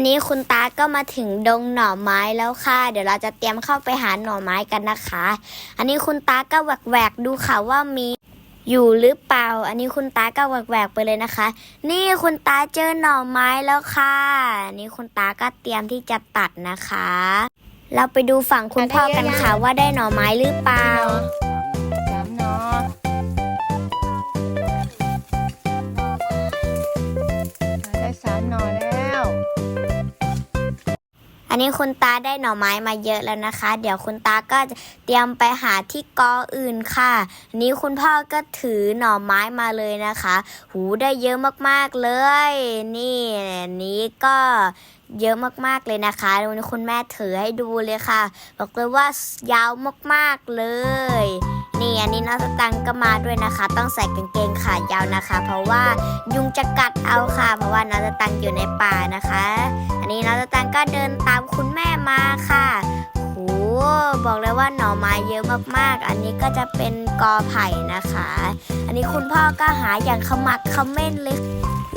อันนี้คุณตาก็มาถึงดงหน่อไม้แล้วค่ะ เดี๋ยวเราจะเตรียมเข้าไปหาหน่อไม้กันนะคะ อันนี้คุณตาก็แหวกๆดูค่ะว่ามีอยู่หรือเปล่า อันนี้คุณตาก็แหวกๆไปเลยนะคะ นี่คุณตาเจอหน่อไม้แล้วค่ะอันนี้คุณตาก็เตรียมที่จะตัดนะคะ เราไปดูฝั่งคุณพ่อกันค่ะว่าได้หน่อไม้หรือเปล่า นี้คุณตาได้หน่อไม้มาเยอะแล้วนะคะ เดี๋ยวคุณตาก็จะเตรียมไปหาที่กออื่นค่ะนนี้คุณพ่อก็ถือหน่อไม้มาเลยนะคะ หูได้เยอะมากๆเลย นี่นนี้ก็เยอะมากๆเลยนะคะวันนี้คุณแม่ถือให้ดูเลยค่ะ บอกเลยว่ายาวมากๆเลย นี่อันนี้น้องสตังก็มาด้วยนะคะ ต้องใส่กางเกงขายาวนะคะ เพราะว่ายุงจะกัดเอาค่ะ เพราะว่าน้องสตังอยู่ในป่านะคะ อันนี้น้องสตังก็เดินตามคุณแม่มาค่ะโหบอกเลยว่าหน่อไม้เยอะมากๆ อันนี้ก็จะเป็นกอไผ่นะคะ อันนี้คุณพ่อก็หาอย่างขมักขม้นเลย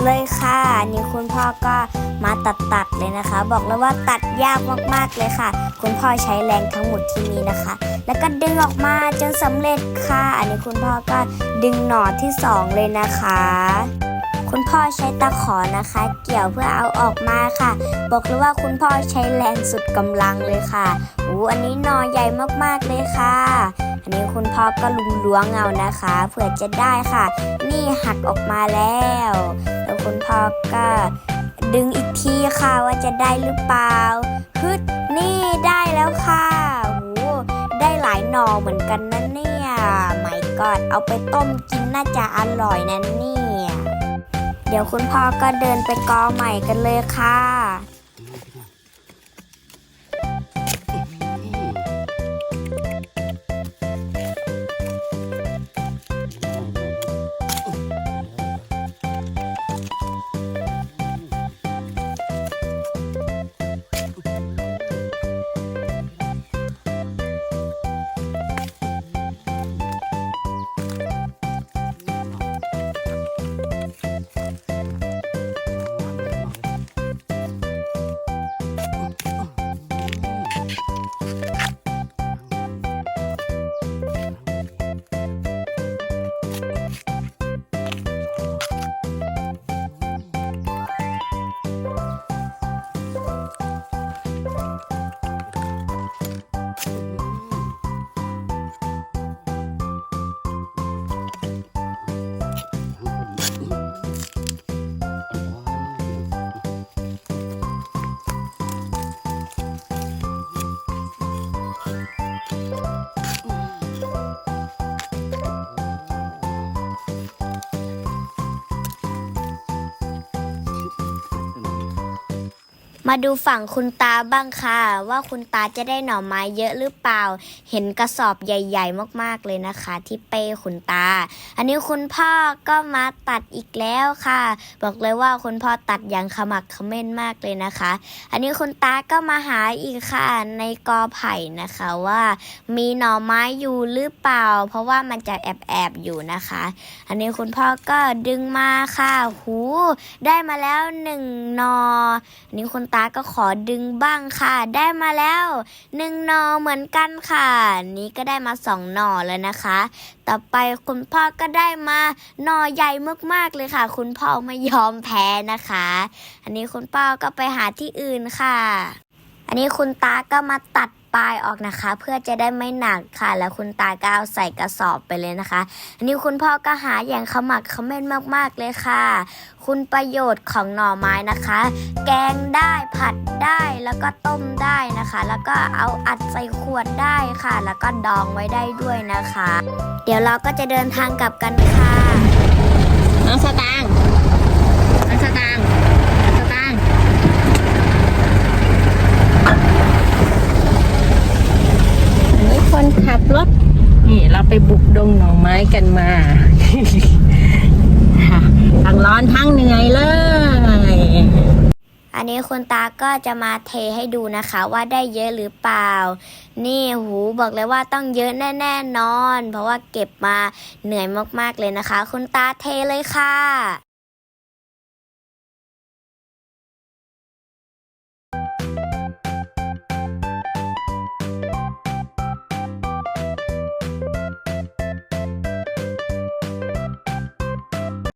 เลยค่ะนนี้คุณพ่อก็มาตัดตัดเลยนะคะ บอกเลยว่าตัดยากมากๆเลยค่ะ คุณพ่อใช้แรงทั้งหมดที่มีนะคะ แล้วก็ดึงออกมาจนสำเร็จค่ะ อันนี้คุณพ่อก็ดึงหนอที่สองเลยนะคะ คุณพ่อใช้ตะขอนะคะ เกี่ยวเพื่อเอาออกมาค่ะ บอกเลยว่าคุณพ่อใช้แรงสุดกำลังเลยค่ะอู้อันนี้หนอใหญ่มากๆเลยค่ะอันนี้คุณพ่อก็ลุมล้วงเอานะคะเผื่อจะได้ค่ะ นี่หักออกมาแล้ว แล้วคุณพ่อก็ดึงอีกทีค่ะว่าจะได้หรือเปล่าฮึดนี่ได้แล้วค่ะโหได้หลายหน่อเหมือนกันนะเนี่ยไม่กอดเอาไปต้มกินน่าจะอร่อยนะเนี่ย เดี๋ยวคุณพ่อก็เดินไปกอใหม่กันเลยค่ะ มาดูฝั่งคุณตาบ้างค่ะ ว่าคุณตาจะได้หน่อไม้เยอะหรือเปล่า เห็นกระสอบใหญ่ ๆ มากๆเลยนะคะ ที่เป้คุณตา อันนี้คุณพ่อก็มาตัดอีกแล้วค่ะ บอกเลยว่าคุณพ่อตัดอย่างขมักขม้นมากเลยนะคะ อันนี้คุณตาก็มาหาอีกค่ะในกอไผ่นะคะว่า มีหน่อไม้อยู่หรือเปล่า เพราะว่ามันจะแอบๆอยู่นะคะ อันนี้คุณพ่อก็ดึงมาค่ะ หู ได้มาแล้วหนึ่งหนออันนี้คุณตาก็ขอดึงบ้างค่ะ ได้มาแล้วหนึ่งหนอเหมือนกันค่ะอันนี้ก็ได้มาสองหนอแล้วนะคะ ต่อไปคุณพ่อก็ได้มาหนอใหญ่มากๆเลยค่ะ คุณพ่อไม่ยอมแพ้นะคะ อันนี้คุณพ่อก็ไปหาที่อื่นค่ะ อันนี้คุณตาก็มาตัด ปลายออกนะคะ เพื่อจะได้ไม่หนักค่ะ แล้วคุณตาก็เอาใส่กระสอบไปเลยนะคะ อันนี้คุณพ่อก็หาอย่างขมักเขม้นมากๆเลยค่ะ คุณประโยชน์ของหน่อไม้นะคะ แกงได้ผัดได้แล้วก็ต้มได้นะคะ แล้วก็เอาอัดใส่ขวดได้ค่ะ แล้วก็ดองไว้ได้ด้วยนะคะ เดี๋ยวเราก็จะเดินทางกลับกันค่ะน้องสตางค์น้องสตางค์น้องสตางค์อันนี้คนขับรถ นี่เราไป บุกดงหน่อไม้กันมา ทั้งร้อนทั้งเหนื่อยเลย อันนี้คุณตาก็จะมาเทให้ดูนะคะว่าได้เยอะหรือเปล่า นี่หูบอกเลยว่าต้องเยอะแน่ๆนอน เพราะว่าเก็บมาเหนื่อยมากๆเลยนะคะ คุณตาเทเลยค่ะ